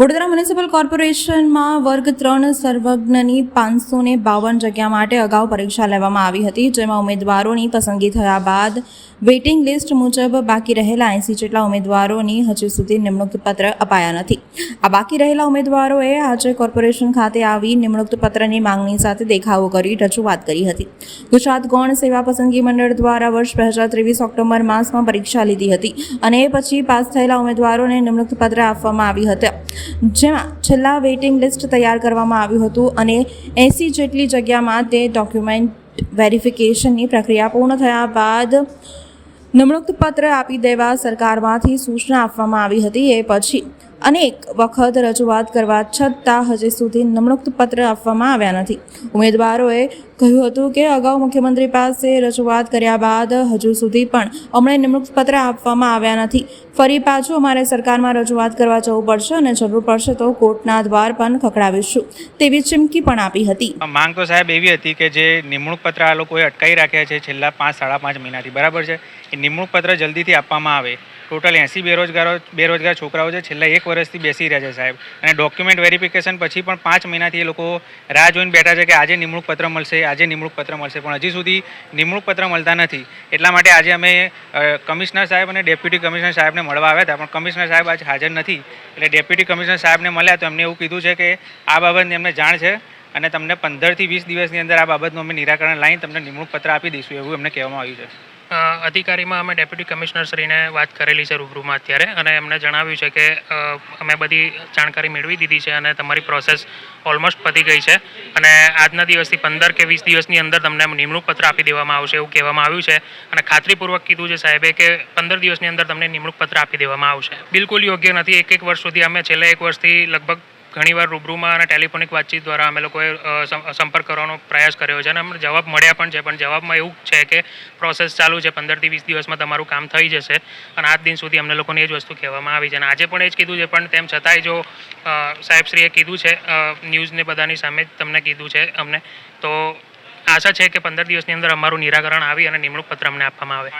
Vadodara municipal કોર્પોરેશનમાં વર્ગ ત્રણ સર્વજ્ઞની પાંચસો ને બાવન જગ્યા માટે અગાઉ પરીક્ષા લેવામાં આવી હતી, જેમાં ઉમેદવારોની પસંદગી થયા બાદ વેઇટિંગ લિસ્ટ મુજબ બાકી રહેલા એંસી જેટલા ઉમેદવારોની હજુ સુધી નિમણૂક પત્ર અપાયા નથી. આ બાકી રહેલા ઉમેદવારોએ આજે કોર્પોરેશન ખાતે આવી નિમણૂક પત્રની માંગણી સાથે દેખાવો કરી રજૂઆત કરી હતી. ગુજરાત ગૌણ સેવા પસંદગી મંડળ દ્વારા વર્ષ બે હજાર ત્રેવીસ ઓક્ટોબર માસમાં પરીક્ષા લીધી હતી અને એ પછી પાસ થયેલા ઉમેદવારોને નિમણૂક પત્ર આપવામાં આવી હતા. જેમાં છેલ્લા વેઇટિંગ લિસ્ટ તૈયાર કરવામાં આવ્યું હતું અને એંસી જેટલી જગ્યામાં તે ડોક્યુમેન્ટ વેરિફિકેશનની પ્રક્રિયા પૂર્ણ થયા બાદ નિમણૂક પત્ર આપી દેવા સરકારમાંથી સૂચના આપવામાં આવી હતી. એ પછી અનેક વખત રજૂઆત કરવા છતાં હજી સુધી નિમણૂક પત્ર આપવામાં આવ્યા નથી. ઉમેદવારોએ કહ્યું હતું કે અગાઉ મુખ્યમંત્રી પાસે રજૂઆત કર્યા બાદ હજુ સુધી પણ અમને નિમણૂક પત્ર આપવામાં આવ્યા નથી. ફરી પાછું અમારે સરકારમાં રજૂઆત કરવા જવું પડશે અને જરૂર પડશે તો કોર્ટના દ્વાર પણ ખખડાવીશું. તેવી ચીમકી પણ આપી હતી. માંગ તો સાહેબ એવી હતી કે જે નિમણૂક પત્ર આ લોકોએ અટકાવી રાખ્યા છે છેલ્લા પાંચ, સાડા પાંચ મહિનાથી. બરાબર છે? એ નિમણૂક પત્ર જલ્દીથી આપવામાં આવે. ટોટલ એંસી બેરોજગારો બેરોજગાર છોકરાઓ છે, છેલ્લા એક વર્ષથી બેસી રહ્યા છે સાહેબ. અને ડોક્યુમેન્ટ વેરિફિકેશન પછી પણ પાંચ મહિનાથી એ લોકો રાહ જોઈને બેઠા છે કે આજે નિમણૂક પત્ર મળશે, આજે નિમણૂક પત્ર મળશે. પણ હજી સુધી નિમણૂક પત્ર મળતા નથી. એટલા માટે આજે અમે કમિશનર સાહેબ અને ડેપ્યુટી કમિશનર સાહેબને મળવા આવ્યા હતા. પણ કમિશનર સાહેબ આજે હાજર નથી. એટલે ડેપ્યુટી કમિશનર સાહેબને મળ્યા તો એમને એવું કીધું છે કે આ બાબતની એમને જાણ છે અને તમને પંદરથી વીસ દિવસની અંદર આ બાબતનું અમે નિરાકરણ લાવીને તમને નિમણૂક પત્ર આપી દઈશું એવું એમને કહેવામાં આવ્યું છે. અધિકારીમાં અમે ડેપ્યુટી કમિશનર શ્રીને વાત કરેલી છે રૂબરૂમાં અત્યારે અને એમણે જણાવ્યું છે કે અમે બધી જાણકારી મેળવી દીધી છે અને તમારી પ્રોસેસ ઓલમોસ્ટ પતી ગઈ છે અને આજના દિવસથી પંદર કે વીસ દિવસની અંદર તમને નિમણૂક પત્ર આપી દેવામાં આવશે એવું કહેવામાં આવ્યું છે અને ખાતરીપૂર્વક કીધું છે સાહેબે કે પંદર દિવસની અંદર તમને નિમણૂક પત્ર આપી દેવામાં આવશે. બિલકુલ યોગ્ય નથી. એક એક વર્ષ સુધી અમે છેલ્લા એક વર્ષથી લગભગ ઘણીવાર રૂબરૂમાં અને ટેલિફોનિક વાતચીત દ્વારા અમે લોકોએ સંપર્ક કરવાનો પ્રયાસ કર્યો છે અને અમને જવાબ મળ્યા પણ છે. પણ જવાબમાં એવું છે કે પ્રોસેસ ચાલુ છે, પંદરથી વીસ દિવસમાં તમારું કામ થઈ જશે અને આજ દિન સુધી અમને લોકોને એ જ વસ્તુ કહેવામાં આવી છે. અને આજે પણ એ જ કીધું છે, પણ તેમ છતાંય જો સાહેબશ્રીએ કીધું છે ન્યૂઝને બધાની સામે જ તમને કીધું છે અમને, તો આશા છે કે પંદર દિવસની અંદર અમારું નિરાકરણ આવી અને નિમણૂક પત્ર અમને આપવામાં આવે.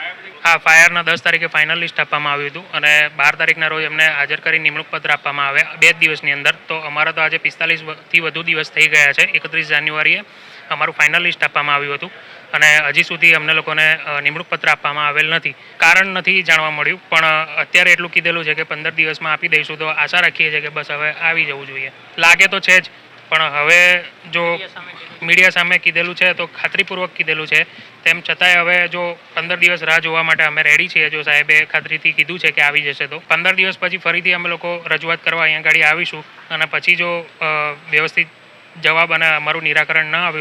હા, ફાયરના દસ તારીખે ફાઇનલ લિસ્ટ આપવામાં આવ્યું હતું અને બાર તારીખના રોજ એમને હાજર કરી નિમણૂક પત્ર આપવામાં આવે બે જ દિવસની અંદર. તો અમારા તો આજે પિસ્તાલીસથી વધુ દિવસ થઈ ગયા છે. એકત્રીસ જાન્યુઆરીએ અમારું ફાઇનલ લિસ્ટ આપવામાં આવ્યું હતું અને હજી સુધી અમને લોકોને નિમણૂક પત્ર આપવામાં આવેલ નથી. કારણ નથી જાણવા મળ્યું, પણ અત્યારે એટલું કીધેલું છે કે પંદર દિવસમાં આપી દઈશું તો આશા રાખીએ છીએ કે બસ હવે આવી જવું જોઈએ. લાગે તો છે જ પણ હવે જો મીડિયા સામે કીધેલું છે, તો ખાતરીપૂર્વક કીધેલું છે. તેમ છતાંય હવે જો પંદર દિવસ રાહ જોવા માટે અમે રેડી છીએ, જો સાહેબે ખાતરીથી કીધું છે કે આવી જશે, તો પંદર દિવસ પછી ફરીથી અમે લોકો રજૂઆત કરવા અહીંયા ગાડી આવીશું. અને પછી જો વ્યવસ્થિત જવાબ અને અમારું નિરાકરણ ન આવ્યું